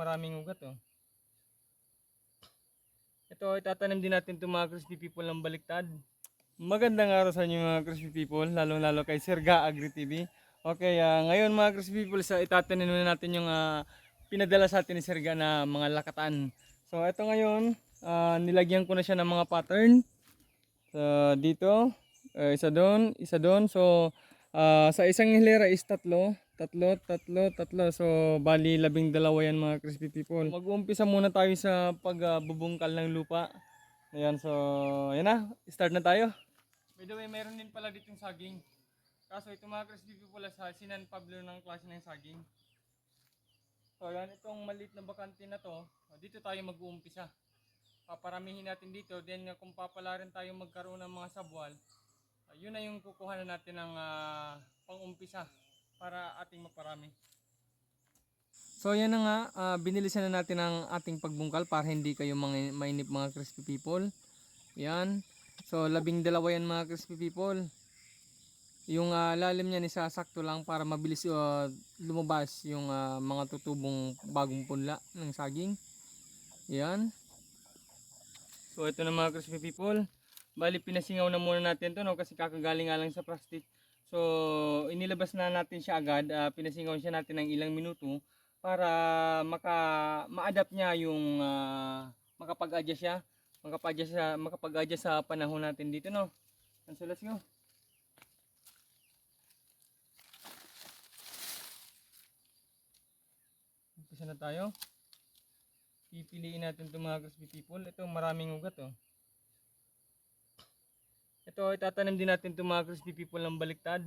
maraming ugat oh. Ito, itatanim din natin itong mga crispy people ng baliktad. Magandang araw sa inyo mga crispy people, lalong-lalo kay Sir Ga Agri TV. Okay, ah, ngayon mga crispy people, sa itatanim na natin yung ah, pinadala sa atin ni Sir Ga na mga lakatan. So, ito ngayon, ah, nilagyan ko na siya ng mga pattern. So, dito, eh, isa doon, isa doon. So, ah, sa isang hilera is tatlo. Tatlo, tatlo, tatlo. So, bali labing dalawa yan mga crispy people. Mag-uumpisa muna tayo sa pagbubungkal ng lupa. Ayan, so, ayan na. Start na tayo. By the way, meron din pala ditong saging. Kaso ito mga crispy people sa Sinan Pablo ng klase ng saging. So, ayan, itong maliit na bakante na to, dito tayo mag-uumpisa paparamihin natin dito. Then uh, kung papala rin tayo magkaroon ng mga sabwal, uh, yun na yung kukuha na natin ng uh, pang-umpisa para ating maparami. So yan na nga, uh, binilisan na natin ang ating pagbungkal para hindi kayo mga mainip mga crispy people. Yan. So labing dalawa yan mga crispy people. Yung uh, lalim niya ni sasakto lang para mabilis uh, lumabas yung uh, mga tutubong bagong punla ng saging. Yan. So ito na mga crispy people. Bali pinasingaw na muna natin to no kasi kakagaling nga lang sa plastic. So inilabas na natin siya agad. Ah, pinasingaw siya natin ng ilang minuto para maka ma-adapt niya yung ah, makapag-adjust siya. Makapag-adjust siya, makapag-adjust sa panahon natin dito no. And so let's go. Umpisa na tayo. Pipiliin natin itong mga crispy people. Ito maraming ugat oh. Ito itatanim din natin itong mga crispy people ng baliktad.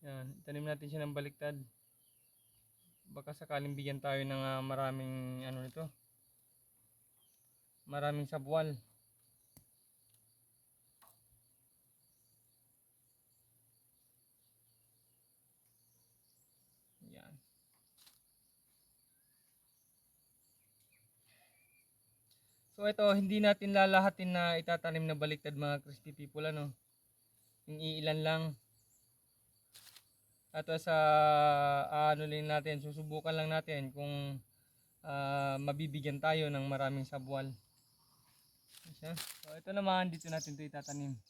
Yan, itanim natin siya ng baliktad. Baka sakaling bigyan tayo ng ah, maraming ano nito. Maraming sabwal. Yan. So ito, hindi natin lalahatin na itatanim na baliktad mga crispy people ano. Yung iilan lang. At sa ah, ano lang natin, susubukan lang natin kung ah, mabibigyan tayo ng maraming sabwal. So ito naman dito natin 'to itatanim.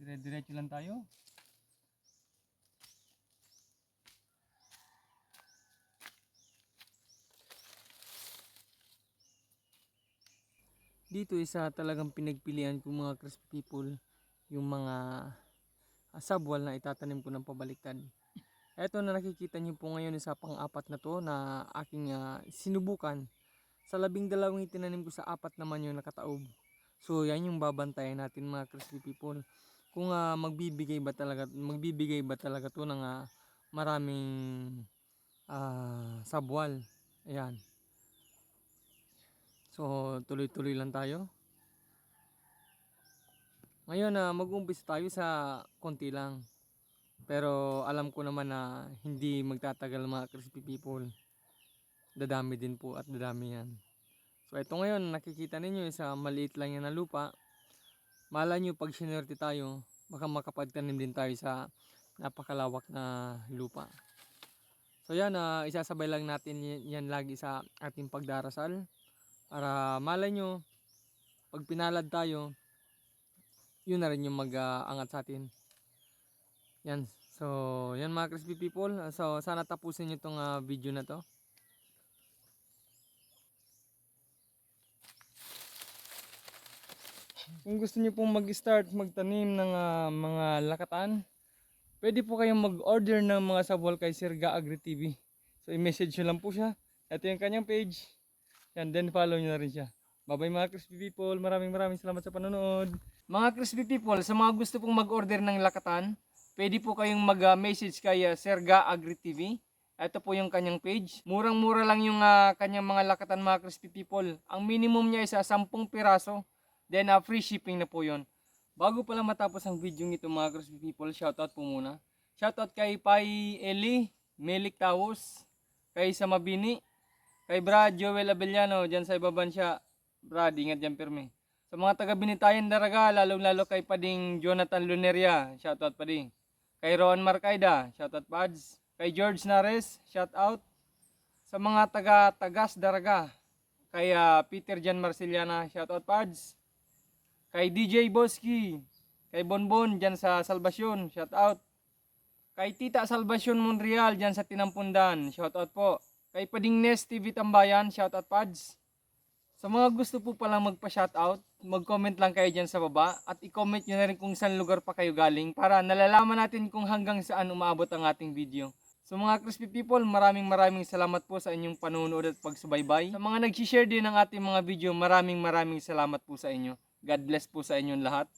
Dire-diretso lang tayo. Dito isa talagang pinagpilian ko mga crispy people yung mga ah, sabwal na itatanim ko ng pabaliktad. Ito na nakikita niyo po ngayon sa pang-apat na to na aking ah, sinubukan. Sa labing dalawang itinanim ko sa apat naman yung nakataob. So yan yung babantayan natin mga crispy people. Kung ah, magbibigay ba talaga magbibigay ba talaga to ng ah, maraming ah, sabwal. Ayan. So, tuloy-tuloy lang tayo. Ngayon na mag-umpisa tayo sa konti lang. Pero alam ko naman na hindi magtatagal mga crispy people. Dadami din po at dadami yan. So ito ngayon nakikita ninyo sa maliit lang yan na lupa. Mala nyo pag sinerte tayo, baka makapagtanim din tayo sa napakalawak na lupa. So yan, ah, isasabay lang natin yan lagi sa ating pagdarasal para malay nyo pag pinalad tayo yun na rin yung mag-angat sa atin. Yan. So yan mga crispy people. So sana tapusin nyo tong ah, video na to. Kung gusto nyo pong mag-start magtanim ng ah, mga lakatan pwede po kayong mag-order ng mga sabwal kay Sir Ga Agri TV so i-message nyo lang po siya. Ito yung kanyang page yan, then follow nyo na rin siya. Bye-bye mga crispy people. Maraming maraming salamat sa panonood. Mga crispy people, sa mga gusto pong mag-order ng lakatan, pwede po kayong mag-message kay uh, Serga Agri TV. Ito po yung kanyang page. Murang-mura lang yung uh, kanyang mga lakatan mga crispy people. Ang minimum niya is uh, 10 piraso. Then uh, free shipping na po yon. Bago pala matapos ang video nito mga crispy people, shoutout po muna. Shoutout kay Pai Eli, Melik Tawos, kay Samabini, Kay Brad Joel Abellano, dyan sa ibaban siya. Brad, ingat dyan pirme. Sa mga taga Binitayan Daraga, lalong lalo kay Pading Jonathan Luneria, shoutout Pading. Kay Roan Marcaida, shoutout Pads. Kay George Nares, shoutout. Sa mga taga Tagas Daraga, kay ah, Peter Jan Marceliana, shoutout Pads. Kay DJ Boski, kay Bonbon dyan sa Salvasyon, shoutout. Kay Tita Salvasyon Monreal dyan sa Tinampundan, shoutout po. Kay Pading Nes TV Tambayan, shoutout Pads. Sa mga gusto po palang magpa-shoutout, mag-comment lang kayo dyan sa baba at i-comment nyo na rin kung saan lugar pa kayo galing para nalalaman natin kung hanggang saan umaabot ang ating video. So mga crispy people, maraming maraming salamat po sa inyong panonood at pagsubaybay. Sa mga nag-share din ng ating mga video, maraming maraming salamat po sa inyo. God bless po sa inyong lahat.